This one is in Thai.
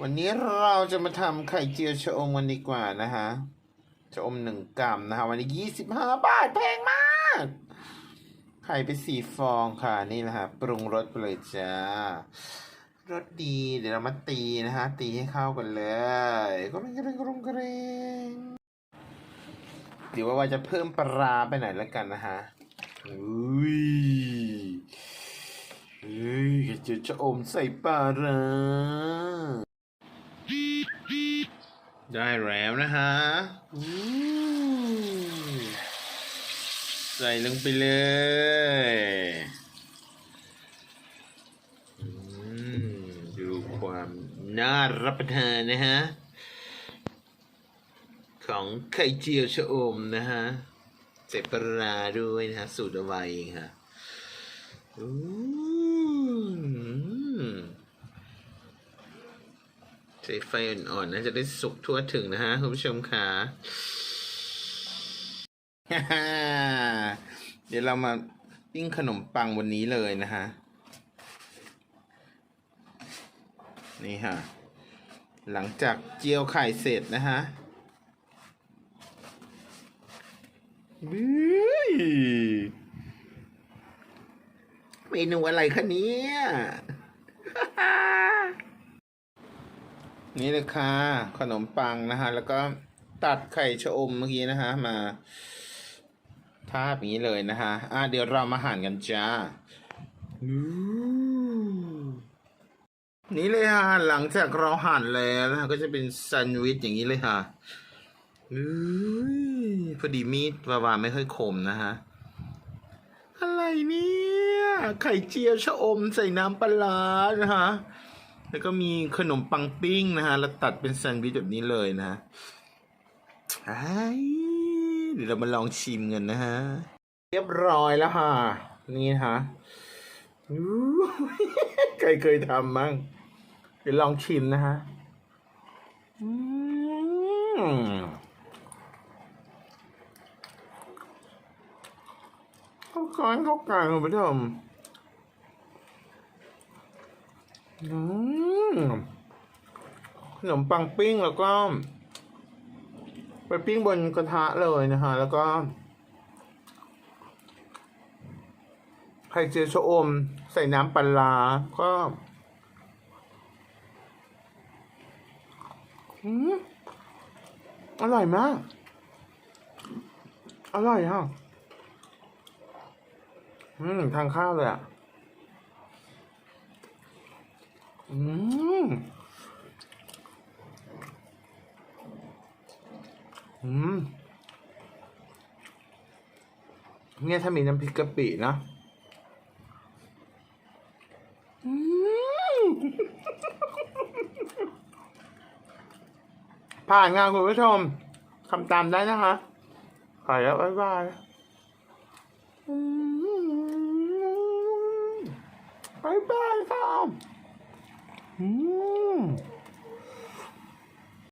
วันนี้เราจะมาทำไข่เจียวชะอมกันดีกว่านะฮะชะอมหนึ่งกรัมนะฮะวันนี้ยี่สิบห้าบาทแพงมาก ไข่ไปสี่ฟองค่ะนี่นะฮะปรุงรสไปเลยจ้ารสดีเดี๋ยวเรามาตีนะฮะ ตีให้เข้ากันเลยก็ไม่กระเรงกระรงกระเรงเดี๋ยวว่าจะเพิ่มปลาร้าไหนแล้วกันนะฮะอุ้ยเฮ้ยไข่เจียวชะอมใส่ปลาร้า ได้แล้วนะฮะอู้ใส่ลงไปเลยอืมดูความน่ารับประทานนะฮะ ของไข่เจียวชะอมนะฮะใส่ปลาร้าด้วยนะฮะ สูตรเอาไว้เองค่ะอู้ ใช้ไฟอ่อนๆนะจะได้สุกทั่วถึงนะฮะคุณผู้ชมค่ะเดี๋ยวเรามาปิ้งขนมปังวันนี้เลยนะฮะ นี่ฮะ หลังจากเจียวไข่เสร็จนะฮะบื้ยเมนูอะไรคะเนี่ย นี่เลยค่ะ ขนมปังนะฮะแล้วก็ตัดไข่ชะอมเมื่อกี้นะฮะมาทาบอย่างนี้เลยนะฮะอะเดี๋ยวเรามาหั่นกันจ้านี่เลยฮะหลังจากเราหั่นแล้วนะฮะก็จะเป็นแซนด์วิชอย่างนี้เลยค่ะอพอดีมีดวาวาไม่ค่อยคมนะฮะ อะไรเนี่ย ไข่เจียวชะอมใส่น้ำปลาร้านะฮะ แล้วก็มีขนมปังปิ้งนะฮะ แล้วตัดเป็นแซนด์วิชแบบนี้เลยนะฮะไอ้เดี๋ยวเรามาลองชิมกันนะฮะ เรียบร้อยแล้วค่ะ นี่ฮะใครเคยทำมั้งเดี๋ยวลองชิมนะฮะอืมเข้ากันเข้ากันคุณผู้ชม อืม ขนมปังปิ้งแล้วก็ไปปิ้งบนกระทะเลยนะฮะ แล้วก็ไข่เจียวชะอม ใส่น้ำปลาร้าก็อร่อยมาก อร่อยฮะอืมทางข้าวเลยอะ อืมอืมเนี่ยถ้ามีน้ำพริกกะปินะอืมผ่านงานคุณผู้ชมทำตามได้นะคะขายแล้วบ๊ายบายบ๊ายบายครั บอืม